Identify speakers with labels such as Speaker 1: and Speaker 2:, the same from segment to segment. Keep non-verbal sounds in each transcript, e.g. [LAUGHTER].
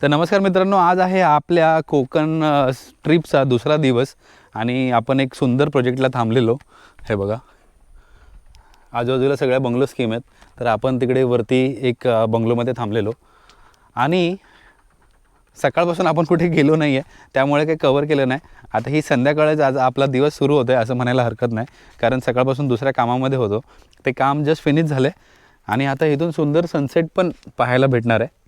Speaker 1: तर नमस्कार मित्रांनो आज आहे आपल्या कोकण ट्रीपचा ट्रिपचा दुसरा दिवस आणि आपण एक सुंदर प्रोजेक्टला थांबलेलो. हे बघा. आजूबाजूला सगळ्या बंगलो स्कीम आहेत. तर आपण तिकडे वरती एक बंगलोमध्ये थांबलेलो. आणि सकाळपासून आपण कुठे गेलो नाही आहे त्यामुळे काही कवर केलं नाही. आता ही संध्याकाळच आज आपला दिवस सुरू होतो आहे असं म्हणायला हरकत नाही कारण सकाळपासून दुसऱ्या कामामध्ये होतो. ते काम जस्ट फिनिश झालं आहे आणि आता इथून सुंदर सनसेट पण पाहायला भेटणार आहे.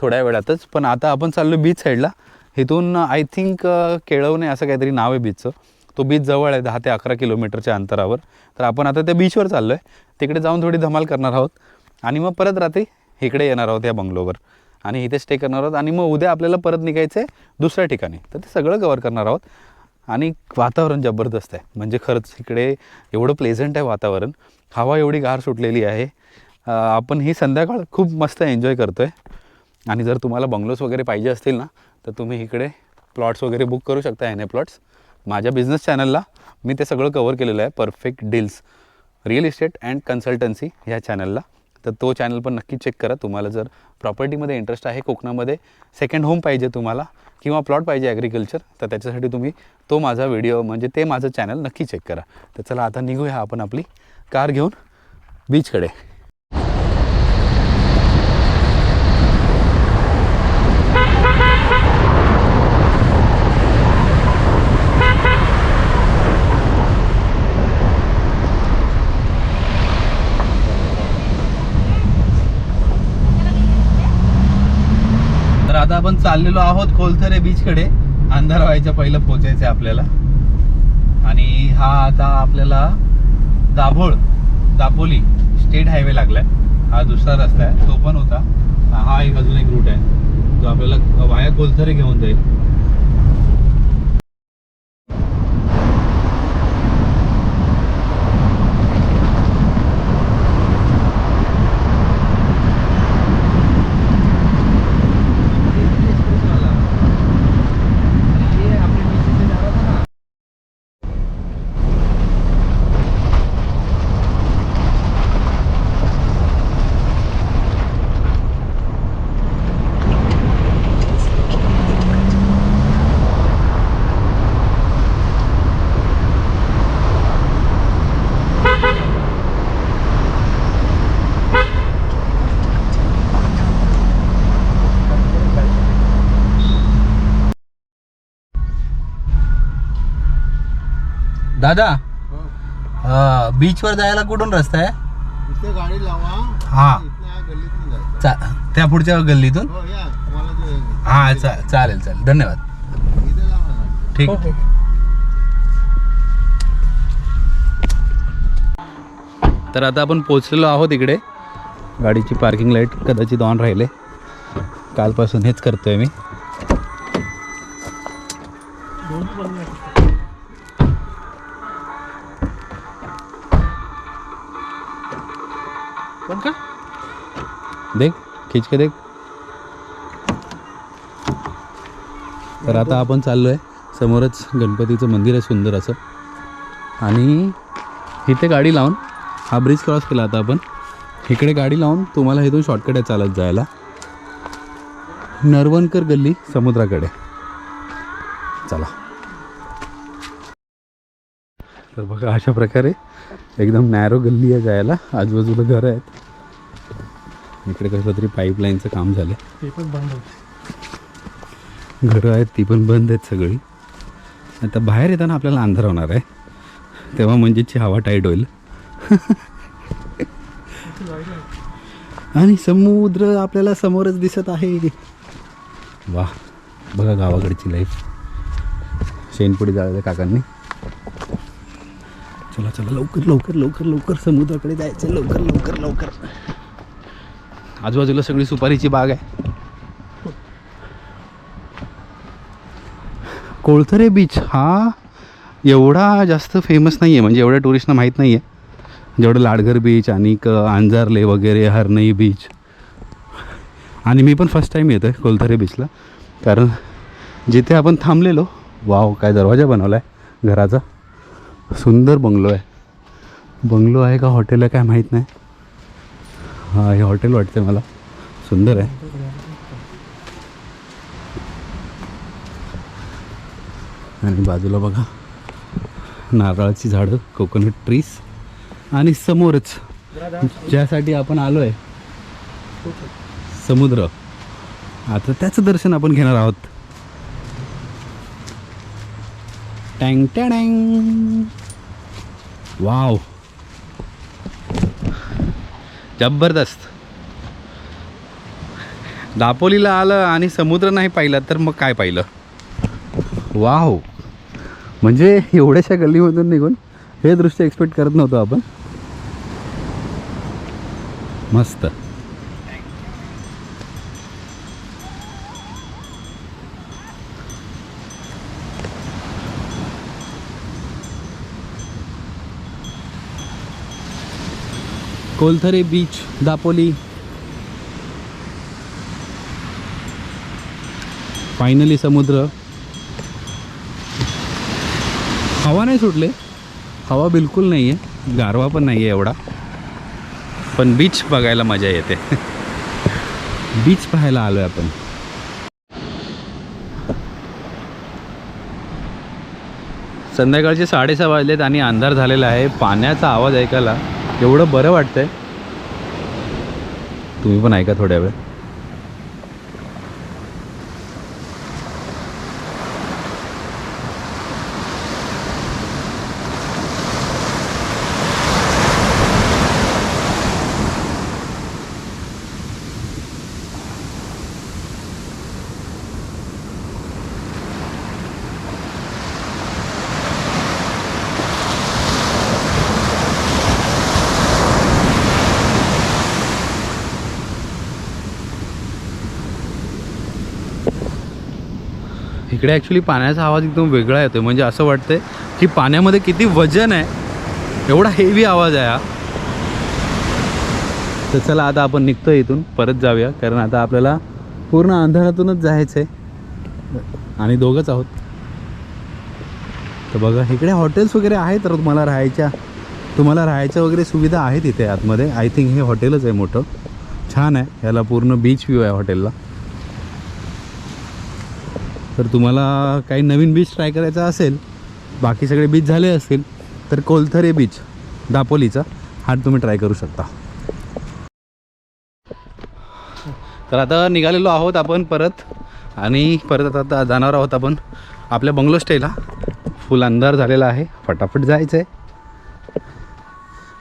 Speaker 1: थोड्या वेळातच. पण आता आपण चाललो बीच साईडला इथून आय थिंक केळवणे असं काहीतरी नाव आहे बीचचं तो बीच जवळ आहे दहा ते अकरा किलोमीटरच्या अंतरावर. तर आपण आता त्या बीचवर चाललो आहे तिकडे जाऊन थोडी धमाल करणार आहोत. आणि मग परत रात्री इकडे येणार आहोत या बंगलोवर. आणि इथे स्टे करणार आहोत. आणि मग उद्या आपल्याला परत निघायचं आहे दुसऱ्या ठिकाणी. तर ते सगळं कवर करणार आहोत. आणि वातावरण जबरदस्त आहे. म्हणजे खरंच इकडे एवढं प्लेझंट आहे वातावरण. हवा एवढी गार सुटलेली आहे. आपण ही संध्याकाळ खूप मस्त एन्जॉय करतो आहे आणि जर तुम्हाला बंगलोज वगैरे पाहिजे असतील ना तर तुम्ही इकडे प्लॉट्स वगैरे बुक करू शकता एन ए प्लॉट्स माझ्या बिझनेस चॅनलला मी ते सगळं कवर केलेलं आहे perfect deals real estate and consultancy ह्या चॅनलला तर तो चॅनल पण नक्की चेक करा. तुम्हाला जर प्रॉपर्टीमध्ये इंटरेस्ट आहे कोकणामध्ये सेकंड होम पाहिजे तुम्हाला किंवा प्लॉट पाहिजे ॲग्रिकल्चर तर त्याच्यासाठी तुम्ही तो माझा व्हिडिओ म्हणजे ते माझं चॅनल नक्की चेक करा. तर चला आता निघूया आपण आपली कार घेऊन बीचकडे तर आता आपण चाललेलो आहोत कोलथरे बीचकडे अंधार व्हायच्या पहिलं पोचायचं आहे आपल्याला. आणि हा आता आपल्याला दाभोळ दापोली स्टेट हायवे लागलाय. हा दुसरा रस्ता आहे. तो पण होता. हा एक अजून एक रूट आहे. जो आपल्याला वाया कोलथरे घेऊन जाईल. दादा बीचवर जायला कुठून रस्ता आहे?
Speaker 2: इथे गाडी लावा.
Speaker 1: हा. चा त्या पुढच्या गल्लीतून?
Speaker 2: हो या. तुम्हाला जे
Speaker 1: हा चा चालेल चालेल. धन्यवाद.
Speaker 2: इथे लावा गाडी.
Speaker 1: ठीक. तर आता आपण पोचलेलो आहोत इकडे. गाडीची पार्किंग लाइट कदाचित ऑन राहिले. कालपासून हेच करतोय मी. खिच के देख तर आता आपण चाललो आहे समोरच गणपतीचं मंदिर आहे सुंदर असं. आणि इथे गाडी लावून हा ब्रिज क्रॉस केला आता आपण. इकडे गाडी लावून तुम्हाला इथून शॉर्टकट आहे चालत जायला. नरवणकर गल्ली समुद्राकडे. चला. तर बघा अशा प्रकारे एकदम नॅरो गल्ली आहे जायला. आजूबाजूला घरं आहेत. इकडे कसलं तरी पाईपलाईनचं काम झालं घरं आहेत ती पण बंद आहेत सगळी. आता बाहेर येताना आपल्याला अंधार होणार आहे. तेव्हा मंजितची हवा टाईट होईल. आणि समुद्र आपल्याला समोरच दिसत आहे. वा बघा गावाकडची लाईफ शेणपुडी जाळल्या काकांनी. चला चला लवकर लवकर लवकर लवकर समुद्राकडे जायचं. लवकर लवकर लवकर. आजूबाजूला सगळी सुपारीची बाग आहे. कोळथरे बीच हा? एवढा जास्त फेमस नाही आहे म्हणजे एवढ्या टुरिस्टना माहीत नाही आहे जेवढं लाडघर बीच आणि क वगैरे हरनई बीच आणि मी पण फर्स्ट टाईम येतो आहे कोलथरे बीचला कारण जिथे आपण थांबलेलो वाव काय दरवाजा बनवला आहे घराचा. सुंदर बंगलो आहे. बंगलो आहे का हॉटेल आहे काय माहीत नाही. हां हे हॉटेल वाटते मला. सुंदर आहे. आणि बाजूला बघा नारळाची झाडं कोकोनट ट्रीज आणि समोरच ज्यासाठी आपण आलो आहे समुद्र. आता त्याचं दर्शन आपण घेणार आहोत. टँग टँग. वाव. जबरदस्त. दापोलीला आलं आणि समुद्र नाही पाहिला तर मग काय पाहिलं? वाव. म्हणजे एवढ्याशा गल्लीमधून निघून हे दृश्य एक्सपेक्ट करत नव्हतो आपण. मस्त. कोलथरे बीच दापोली. फायनली समुद्र. हवा नाही सुटले. हवा बिलकुल नाही आहे गारवा पण नाही आहे एवढा. पण बीच बघायला मजा येते. [LAUGHS] बीच पाहायला आलो आहे आपण. संध्याकाळचे साडेसहा वाजलेत आणि अंधार झालेला आहे. पाण्याचा आवाज ऐकायला एवढं बरं वाटतंय. तुम्ही पण ऐका थोड्या वेळ. इकडे ॲक्च्युली पाण्याचा आवाज एकदम वेगळा येतो म्हणजे असं वाटतंय की पाण्यामध्ये किती वजन आहे एवढा हेवी आवाज आहे हा. तर चला आता आपण निघतो इथून परत जाऊया. कारण आता आपल्याला पूर्ण अंधारातूनच जायचं आहे आणि दोघंच आहोत. तर बघा इकडे हॉटेल्स वगैरे आहेत तर तुम्हाला राहायच्या तुम्हाला राहायच्या वगैरे सुविधा आहेत इथे आतमध्ये. आय थिंक हे हॉटेलच आहे मोठं. छान आहे. याला पूर्ण बीच व्ह्यू आहे हॉटेलला तर तुम्हाला काही नवीन बीच ट्राय करायचा असेल बाकी सगळे बीच झाले असतील तर कोलथरे बीच दापोलीचा हा तुम्ही ट्राय करू शकता. तर आता निघालेलो आहोत आपण परत आणि परत आता जाणार आहोत आपण आपल्या बंगलो स्टेला फुल अंधार झालेला आहे. फटाफट जायचं आहे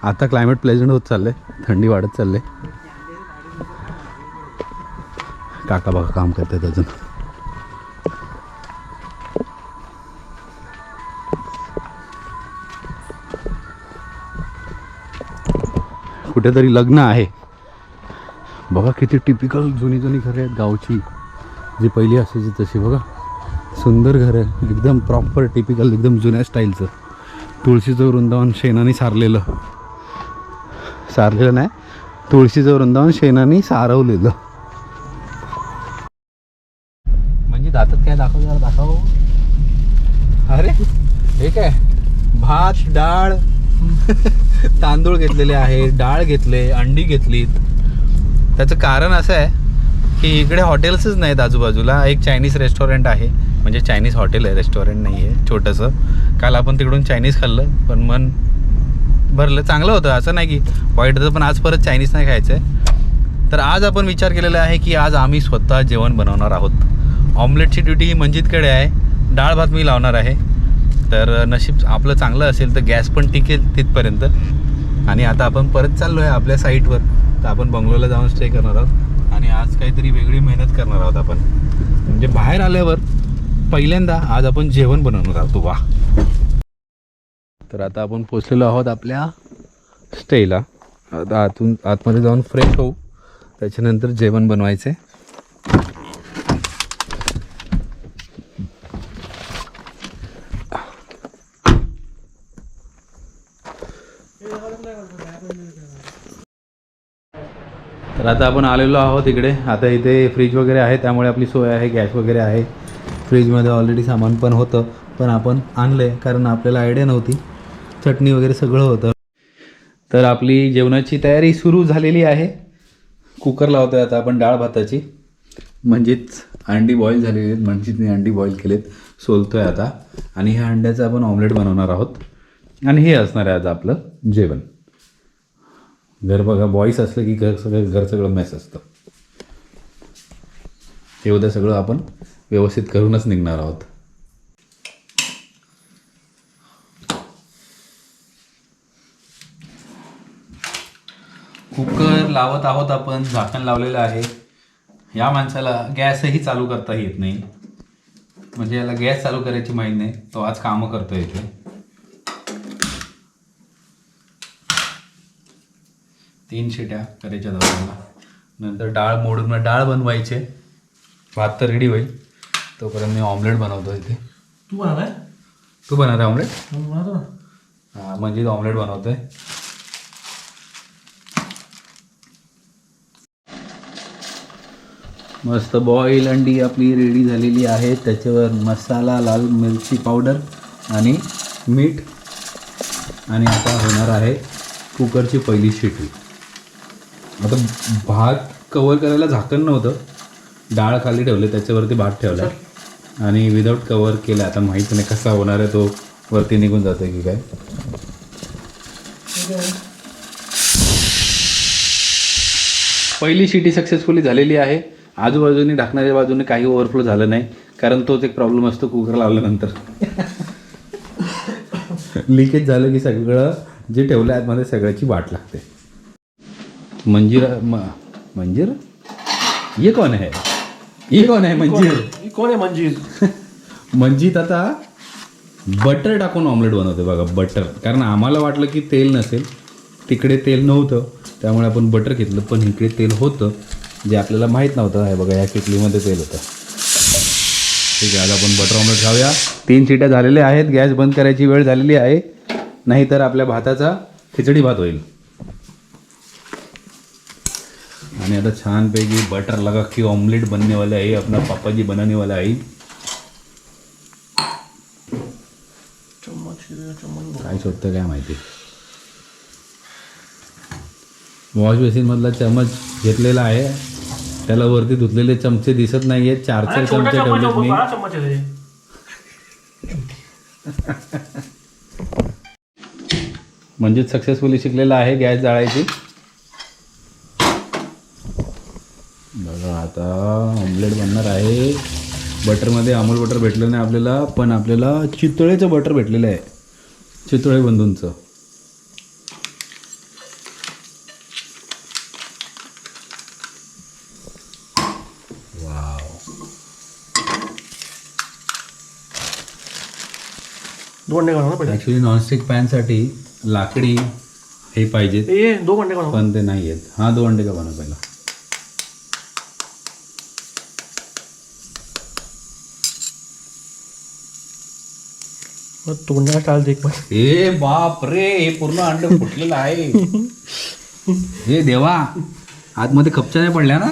Speaker 1: आता क्लायमेट प्लेझंट होत चाललं आहे थंडी वाढत चालले काका बघा काम करतात अजून. कुठेतरी लग्न आहे. बघा किती टिपिकल जुनी जुनी घरं आहेत गावची. जी पहिली असायची तशी बघा. सुंदर घर आहे. एकदम प्रॉपर टिपिकल एकदम जुन्या स्टाईलचं तुळशीचं वृंदावन शेणाने सारलेलं. सारलेलं नाही. तुळशीचं वृंदावन शेणाने सारवलेलं. म्हणजे दातात काय दाखव जरा दाखव. अरे हे काय? भात डाळ [LAUGHS] तांदूळ घेतलेले आहे डाळ घेतले अंडी घेतलीत त्याचं कारण असं आहे की इकडे हॉटेल्सच नाहीत आजूबाजूला. एक चायनीज रेस्टॉरंट आहे. म्हणजे चायनीज हॉटेल आहे रेस्टॉरंट नाही आहे छोटंसं. काल आपण तिकडून चायनीज खाल्लं पण मन भरलं. चांगलं होतं. असं नाही की वाईट होतं पण आज परत चायनीज नाही खायचं आहे तर आज आपण विचार केलेला आहे की आज आम्ही स्वतः जेवण बनवणार आहोत. ऑमलेटची ड्युटी ही मंजितकडे आहे. डाळ भात मी लावणार आहे. तर नशीब आपलं चांगलं असेल तर गॅस पण टिकेल तिथपर्यंत. आणि आता आपण परत चाललो आहे आपल्या साईटवर. तर आपण बंगलोला जाऊन स्टे करणार आहोत. आणि आज काहीतरी वेगळी मेहनत करणार आहोत आपण. म्हणजे बाहेर आल्यावर पहिल्यांदा आज आपण जेवण बनवणार आहोत. वा. तर आता आपण पोचलेलो आहोत आपल्या स्टेला आता आतून आतमध्ये जाऊन फ्रेश होऊ. त्याच्यानंतर जेवण बनवायचे तर आता आपण आलेलो आहोत इकडे. आता इथे फ्रीज वगैरे आहे त्यामुळे आपली सोय आहे गॅस वगैरे आहे. फ्रीजमध्ये ऑलरेडी सामान पण होतं पण आपण आणलं आहे कारण आपल्याला आयडिया नव्हती. चटणी वगैरे सगळं होतं. तर आपली जेवणाची तयारी सुरू झालेली आहे. कुकर लावतो आहे आता आपण डाळ भाताची. म्हणजेच अंडी बॉईल झालेली आहेत. म्हणजेच मी अंडी बॉईल केलेत. सोलतोय आता. आणि ह्या अंड्याचं आपण ऑमलेट बनवणार आहोत. आणि हे असणार आहे आज आपलं जेवण. घर बघा बॉईस असलं की घर सगळं घर सगळं मेस असतं. हे उद्या सगळं आपण व्यवस्थित करूनच निघणार आहोत. कुकर लावत आहोत आपण झाकण लावलेलं आहे. या माणसाला गॅसही चालू करता येत नाही. म्हणजे याला गॅस चालू करायची माहीत नाही. तो आज कामं करतो इथे. तीन शिट्या करायच्या दवाला नंतर डाळ मोडून डाळ बनवायचे. भात तर रेडी होईल. तोपर्यंत मी ऑमलेट बनवतो इथे.
Speaker 3: तू बनवलाय
Speaker 1: तू बनवते ऑमलेट
Speaker 3: मग बनवतो ना
Speaker 1: हां म्हणजे ऑमलेट बनवतोय. मस्त बॉईल अंडी आपली रेडी झालेली आहे. त्याच्यावर मसाला लाल मिरची पावडर आणि मीठ. आणि आता होणार आहे कुकरची पहिली शिटी आता भात कवर करायला झाकण नव्हतं. डाळ खाली ठेवले त्याच्यावरती भात ठेवला. आणि विदाऊट कवर केलं. आता माहीत नाही कसा होणार आहे तो. वरती निघून जातो की काय. पहिली शिटी सक्सेसफुली झालेली आहे. आजूबाजूने ढाकणाऱ्या बाजूने काही ओव्हरफ्लो झालं नाही. कारण तोच एक प्रॉब्लेम असतो कुकर लावल्यानंतर. [LAUGHS] लिकेज झालं की सगळं जे ठेवलं आहे आतमध्ये सगळ्याची वाट लागते. मंजीर मंजीर? ये कोण आहे ये कोण आहे मंजीर?
Speaker 3: ही? कोण आहे मंजिल
Speaker 1: मंजित आता बटर टाकून ऑमलेट बनवते बघा बटर. कारण आम्हाला वाटलं की तेल नसेल. तिकडे तेल नव्हतं त्यामुळे आपण बटर घेतलं पण इकडे तेल होतं. जे आपल्याला माहीत नव्हतं हे बघा या किटलीमध्ये तेल होतं. ठीक आहे आज आपण बटर ऑमलेट खाऊया. तीन शिट्या झालेल्या आहेत गॅस बंद करायची वेळ झालेली आहे. नाहीतर आपल्या भाताचा खिचडी भात होईल. आणि आता छानपैकी बटर लगा की ऑमलेट बनने वाला है अपना पापा जी बनाने वाला है।
Speaker 3: चम्मच
Speaker 1: काय शोधतं काय माहिती? वॉश बेसिनमधला चमच घेतलेला आहे. त्याला वरती धुतलेले चमचे दिसत नाहीये चार चार चमचे ठेवलेत मी.
Speaker 3: आहे. [LAUGHS]
Speaker 1: म्हणजे सक्सेसफुली शिकलेला आहे गॅस जाळायची बघा आता ऑमलेट बनणार आहे. बटरमध्ये अमूल बटर भेटलं नाही आपल्याला पण आपल्याला चितळेचं बटर भेटलेलं आहे. चितळे बंधूंचं. ॲक्च्युली नॉनस्टिक पॅनसाठी लाकडी हे पाहिजेत.
Speaker 3: दोन अंडे
Speaker 1: पण ते नाही आहेत हा दोन अंडे का बनव पहिला.
Speaker 3: तोंडाला टाळ देख
Speaker 1: ए बाप रे हे पूर्ण अंड फुटलेलं आहे. हे देवा आतमध्ये खपच्या नाही पडल्या ना?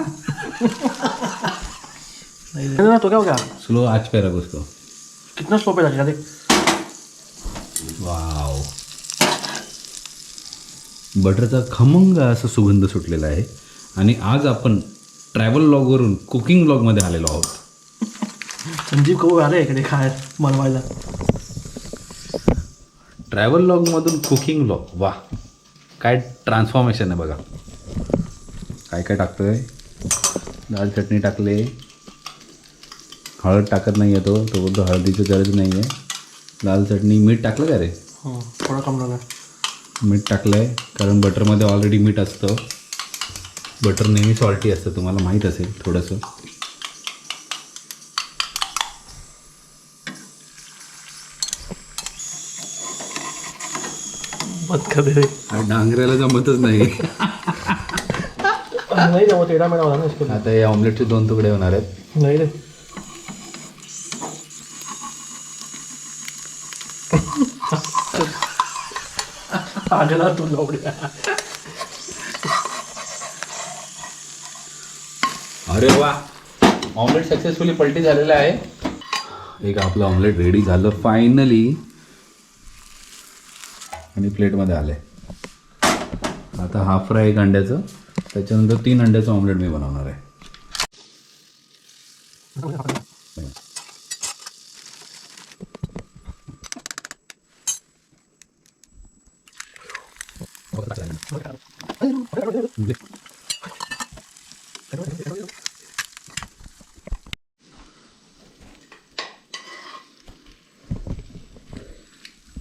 Speaker 3: नहीं ना तो क्या हो गया
Speaker 1: स्लो आच पे रख उसको
Speaker 3: कितना स्लो पे देख
Speaker 1: वाव बटरचा खमंग असा सुगंध सुटलेला आहे. आणि आज आपण ट्रॅव्हल लॉगवरून कुकिंग लॉगमध्ये आलेलो आहोत.
Speaker 3: संजीव कबूर आले इकडे काय बनवायला.
Speaker 1: ट्रॅव्हल लॉगमधून कुकिंग लॉग. वा. काय ट्रान्सफॉर्मेशन आहे बघा. काय काय टाकतोय? दाल चटणी टाकले. हळद टाकत नाही आहे तो. तो बोलतो हळदीची गरज नाही आहे लाल चटणी मीठ टाकलं का रे?
Speaker 3: हं, थोडा कम
Speaker 1: मीठ टाकलं आहे कारण बटरमध्ये ऑलरेडी मीठ असतं. बटर नेहमी सॉल्टी असतं. तुम्हाला माहीत असेल थोडंसं.
Speaker 3: दे रे?
Speaker 1: आणि डांगऱ्याला जमतच नाही.
Speaker 3: नहीं वो टेढ़ा मेढ़ा होगा ना
Speaker 1: आता हे ऑमलेटचे दोन तुकडे होणार आहेत.
Speaker 3: नहीं रे. आगला तू लवड्या
Speaker 1: अरे वा. ऑमलेट सक्सेसफुली पलटी झालेलं आहे. एक आपलं ऑमलेट रेडी झालं फायनली आणि प्लेटमध्ये आलं आहे आता हाफ फ्राय एक अंड्याचं त्याच्यानंतर तीन अंड्याचं ऑमलेट मी बनवणार आहे.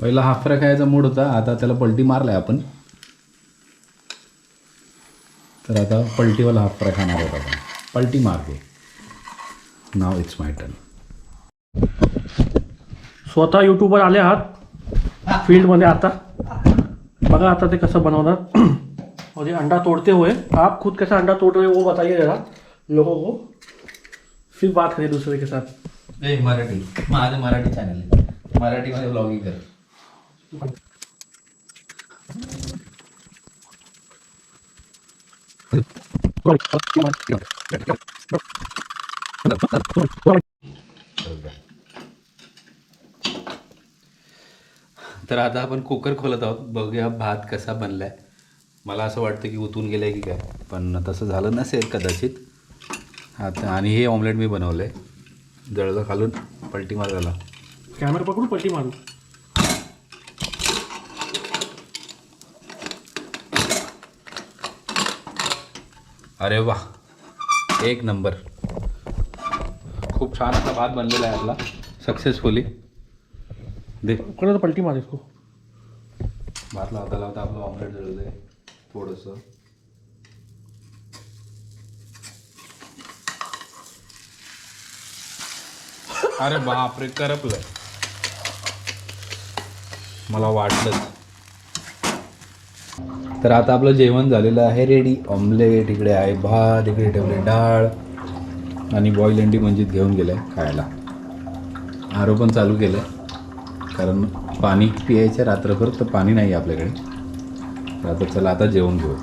Speaker 1: पहिला हाफ फ्राय खायचा मूड होता आता त्याला पलटी मारलाय आपण. तर आता पलटीवाला हाफ फ्राय खाणार आहोत आपण. पलटी मारते नाव इट्स माय टर्न
Speaker 3: स्वतः यूट्यूबवर आले आहात फील्डमध्ये आता. बघा आता ते कसं बनवणार. [CLEARS THROAT] और ये अंडा तोड़ते हुए आप खुद कैसा अंडा तोड़ रहे हो वो बताइए जरा लोगों को. फिर बात करें दूसरे के साथ.
Speaker 1: ए मराठी. माझं मराठी चॅनल आहे. मराठीमध्ये ब्लॉगिंग कर. तर आता आपण कुकर खोलत आहोत. बघूया भात कसा बनलाय. मला असं वाटतं की उतून गेलं की काय पण तसं झालं नसेल कदाचित. आता आणि हे ऑमलेट मी बनवलं आहे जळलं खालून पलटी मारायला.
Speaker 3: कॅमेरा पकड़ू पलटी मारू.
Speaker 1: अरे वा एक नंबर. खूप छान असा भात बनलेला आहे आपला सक्सेसफुली दे.
Speaker 3: करो तो पलटी मार इसको.
Speaker 1: भात लावता लावता आपलं ऑमलेट जळलं आहे थोडंसं. अरे बापरे करपलंय. मला वाटलंच. तर आता आपलं जेवण झालेलं आहे रेडी ऑमलेट इकडे आहे भात इकडे ठेवले डाळ आणि बॉईल अंडी मंजित घेऊन गेलं आहे खायला. आरो पण चालू केलं आहे कारण पाणी पियायचं रात्रभर तर पाणी नाही आहे आपल्याकडे. तर आता चला आता जेवण घेऊ.